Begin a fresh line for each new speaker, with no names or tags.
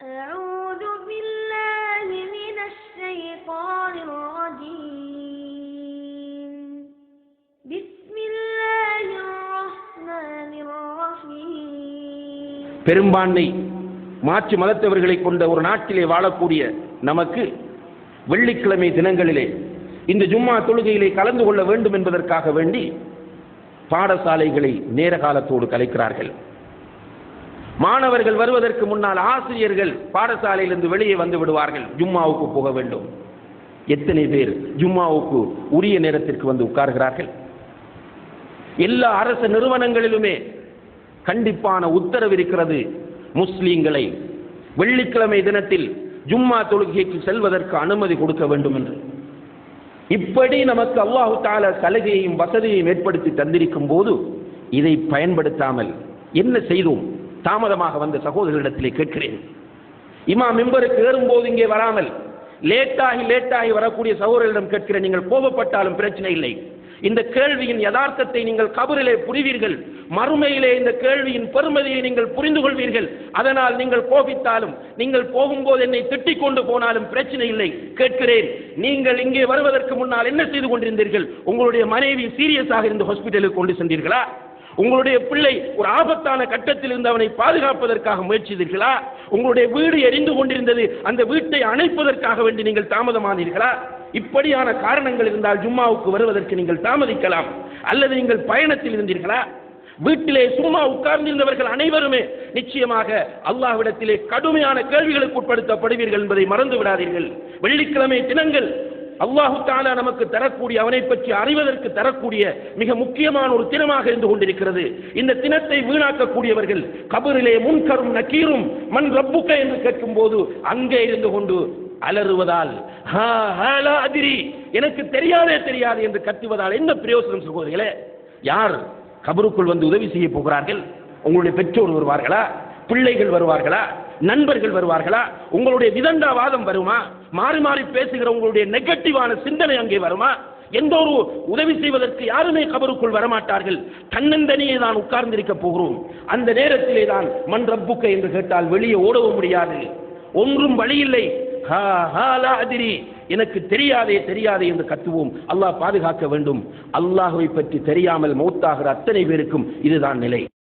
أعوذ بالله من الشيطان الرجيم بسم الله الرحمن الرحيم
பெரும்பான்மை மாற்று மதத்தவர்களை கொண்ட ஒரு நாட்டிலே வாழக்கூடிய நமக்கு வெள்ளிக்கிழமை தினங்களிலே இந்த ஜும்மா தொழுகையிலே கலந்து கொள்ள வேண்டும் என்பதற்காக வேண்டி பாடசாலைகளை நேர காலத்தோடு கலைக்கிறார்கள் மாணவர்கள் வருவதற்கு முன்னால் ஆசிரியர்கள் பாடசாலையிலிருந்து வெளியே வந்து விடுவார்கள். ஜும்மாவுக்கு போக வேண்டும். எத்தனை பேர் ஜும்மாவுக்கு உரிய நேரத்திற்கு வந்து உட்கார்கிறார்கள்? எல்லா அரசு நிறுவனங்களிலுமே கண்டிப்பான உத்தரவு இருக்கிறது. முஸ்லீம்களை வெள்ளிக்கிழமை தினத்தில் ஜும்மா தொழுகைக்கு செல்வதற்கு அனுமதி கொடுக்க வேண்டும் என்று. இப்படி நமக்கு அல்லாஹு தால சலுகையையும் வசதியையும் ஏற்படுத்தி தந்திருக்கும் போது இதை பயன்படுத்தாமல் என்ன செய்தோம்? தாமதமாக வந்த சகோதரர்களிடத்திலே கேட்கிறேன். இமா மெம்பருக்கு ஏறும்போது இங்கே வராமல் லேட்டாகி லேட்டாகி வரக்கூடிய சகோதரர்களிடம் கேட்கிறேன் நீங்கள் கோபப்பட்டாலும் பிரச்சனை இல்லை. இந்த கேள்வியின் யதார்த்தத்தை நீங்கள் கபரிலே புரிவீர்கள். மறுமையிலே இந்த கேள்வியின் பெருமதியை நீங்கள் புரிந்து கொள்வீர்கள். அதனால் நீங்கள் கோபித்தாலும் நீங்கள் போகும்போது என்னை திட்டிக் கொண்டு போனாலும் பிரச்சனை இல்லை. கேட்கிறேன் நீங்கள் இங்கே வருவதற்கு முன்னால் என்ன செய்து கொண்டிருந்தீர்கள்? உங்களுடைய மனைவி சீரியஸாக இருந்து ஹாஸ்பிட்டலுக்கு கொண்டு சென்றீர்களா? உங்களுடைய பிள்ளை ஒரு ஆபத்தான கட்டத்தில் இருந்து அவனை பாதுகாப்பதற்காக முயற்சித்தீர்களா? உங்களுடைய வீடு எரிந்து கொண்டிருந்தது அந்த வீட்டை அணைப்பதற்காக வேண்டி நீங்கள் தாமதமானீர்களா? இப்படியான காரணங்கள் இருந்தால் ஜும்மாவுக்கு வருவதற்கு நீங்கள் தாமதிக்கலாம். அல்லது நீங்கள் பயணத்தில் இருந்தீர்களா? வீட்டிலே சும்மா உட்கார்ந்திருந்தவர்கள் அனைவருமே நிச்சயமாக அல்லாஹ்விடத்திலே கடுமையான கேள்விகளுக்கு உட்படுத்தப்படுவீர்கள் என்பதை மறந்து விடாதீர்கள் வெள்ளிக்கிழமை தினங்கள் அல்லாஹு தாலா நமக்கு தரக்கூடிய அவனை பற்றி அறிவதற்கு தரக்கூடிய மிக முக்கியமான ஒரு தினமாக இருந்து கொண்டிருக்கிறது. இந்த தினத்தை வீணாக்கக்கூடியவர்கள் கபரிலே முன்கரும் நக்கீரும் மண் ரப்புக்க என்று கேட்கும் போது அங்கே இருந்து கொண்டு அலறுவதால் "ஹா, அதிரி எனக்கு தெரியாதே தெரியாது என்று கத்துவதால் என்ன பிரயோசனம் சகோதரிகளே? யார் கபருக்குள் வந்து உதவி செய்ய போகிறார்கள்? உங்களுடைய பெற்றோர் வருவார்களா? பிள்ளைகள் வருவார்களா? நண்பர்கள் வருவார்களா? உங்களுடைய விதண்டாவாதம் வருமா? மாறி மாறி பேசுகிற உங்களுடைய நெகட்டிவான சிந்தனை அங்கே வருமா? எந்த ஒரு உதவி செய்வதற்கு யாருமே கபருக்குள் வரமாட்டார்கள். தன்னந்தனியே தான் உட்கார்ந்திருக்க போகிறோம். அந்த நேரத்திலே தான் மண் ரப்புக்க என்று கேட்டால் வெளியே ஓடவும் முடியாது. ஒன்றும் வழியில்லை. ஹா, அதிரி எனக்கு தெரியாதே தெரியாதே என்று கத்துவோம். அல்லாஹ் பாதுகாக்க வேண்டும். அல்லாஹுவை பற்றி தெரியாமல் மௌத்தாகிற அத்தனை பேருக்கும் இதுதான் நிலை.